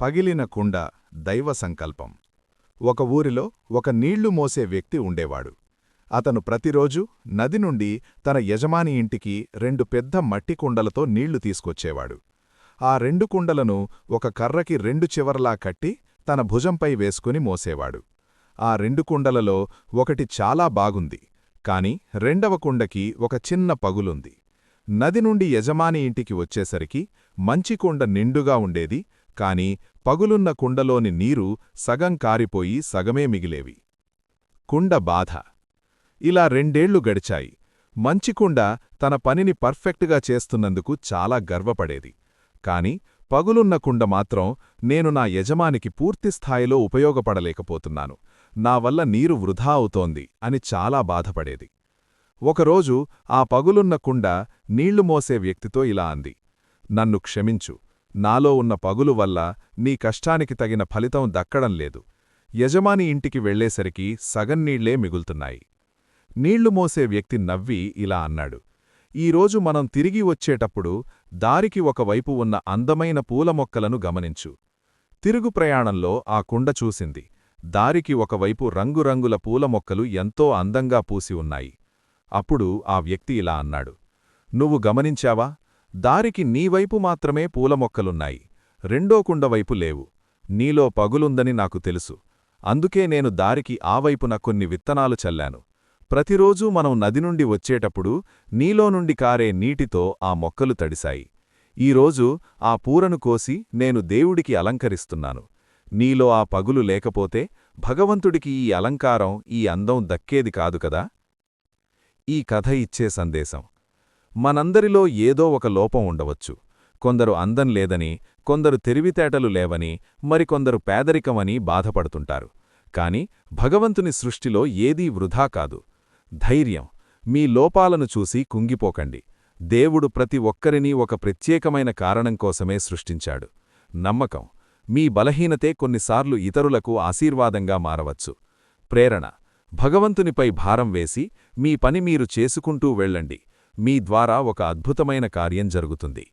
పగిలిన కుండ దైవ సంకల్పం. ఒక ఊరిలో ఒక నీళ్ళు మోసే వ్యక్తి ఉండేవాడు. అతను ప్రతిరోజూ నది నుండి తన యజమాని ఇంటికి రెండు పెద్ద మట్టి కుండలతో నీళ్ళు తీసుకొచ్చేవాడు. ఆ రెండు కుండలను ఒక కర్రకి రెండు చివర్లా కట్టి తన భుజంపై వేసుకుని మోసేవాడు. ఆ రెండు కుండలలో ఒకటి చాలా బాగుంది కాని రెండవ కుండకి ఒక చిన్న పగులుంది. నది నుండి యజమాని ఇంటికి వచ్చేసరికి మంచి కుండ నిండుగా ఉండేది కాని పగులున్న కుండలోని నీరు సగం కారిపోయి సగమే మిగిలేవి. కుండ బాధ. ఇలా రెండేళ్ళు గడిచాయి. మంచి కుండ తన పనిని పర్ఫెక్ట్గా చేస్తున్నందుకు చాలా గర్వపడేది. కాని పగులున్న కుండ మాత్రం నేను నా యజమానికి పూర్తిస్థాయిలో ఉపయోగపడలేకపోతున్నాను. నా వల్ల నీరు వృధా అవుతోంది అని చాలా బాధపడేది. ఒకరోజు ఆ పగులున్న కుండ నీళ్ళు మోసే వ్యక్తితో ఇలా అంది. నన్ను క్షమించు. నాలో ఉన్న పగులు వల్ల నీ కష్టానికి తగిన ఫలితం దక్కడం లేదు. యజమాని ఇంటికి వెళ్ళేసరికి సగం నీళ్ళే మిగులుతున్నాయి. నీళ్ళు మోసే వ్యక్తి నవ్వి ఇలా అన్నాడు. ఈరోజు మనం తిరిగి వచ్చేటప్పుడు దారికి ఒకవైపు ఉన్న అందమైన పూల మొక్కలను గమనించు. తిరుగు ప్రయాణంలో ఆ కుండ చూసింది. దారికి ఒకవైపు రంగురంగుల పూల మొక్కలు ఎంతో అందంగా పూసి ఉన్నాయి. అప్పుడు ఆ వ్యక్తి ఇలా అన్నాడు. నువ్వు గమనించావా? దారికి నీవైపు మాత్రమే పూలమొక్కలున్నాయి. రెండో కుండవైపు లేవు. నీలో పగులుందని నాకు తెలుసు. అందుకే నేను దారికి ఆ వైపున కొన్ని విత్తనాలు చల్లాను. ప్రతిరోజూ మనం నది నుండి వచ్చేటప్పుడు నీలో నుండి కారే నీటితో ఆ మొక్కలు తడిశాయి. ఈరోజు ఆ పూరను కోసి నేను దేవుడికి అలంకరిస్తున్నాను. నీలో ఆ పగులు లేకపోతే భగవంతుడికి ఈ అలంకారం ఈ అందం దక్కేది కాదు కదా? ఈ కథ ఇచ్చే సందేశం. మనందరిలో ఏదో ఒక లోపం ఉండవచ్చు. కొందరు అందం లేదని కొందరు తెలివితేటలు లేవని మరికొందరు పేదరికమని బాధపడుతుంటారు. కాని భగవంతుని సృష్టిలో ఏదీ వృధా కాదు. ధైర్యం మీ లోపాలను చూసి కుంగిపోకండి. దేవుడు ప్రతి ఒక్కరినీ ఒక ప్రత్యేకమైన కారణం కోసమే సృష్టించాడు. నమ్మకం మీ బలహీనతే కొన్నిసార్లు ఇతరులకు ఆశీర్వాదంగా మారవచ్చు. ప్రేరణ భగవంతునిపై భారం వేసి మీ పని మీరు చేసుకుంటూ వెళ్ళండి. మీ ద్వారా ఒక అద్భుతమైన కార్యం జరుగుతుంది.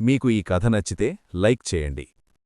మీకు ఈ కథ నచ్చితే లైక్ చేయండి.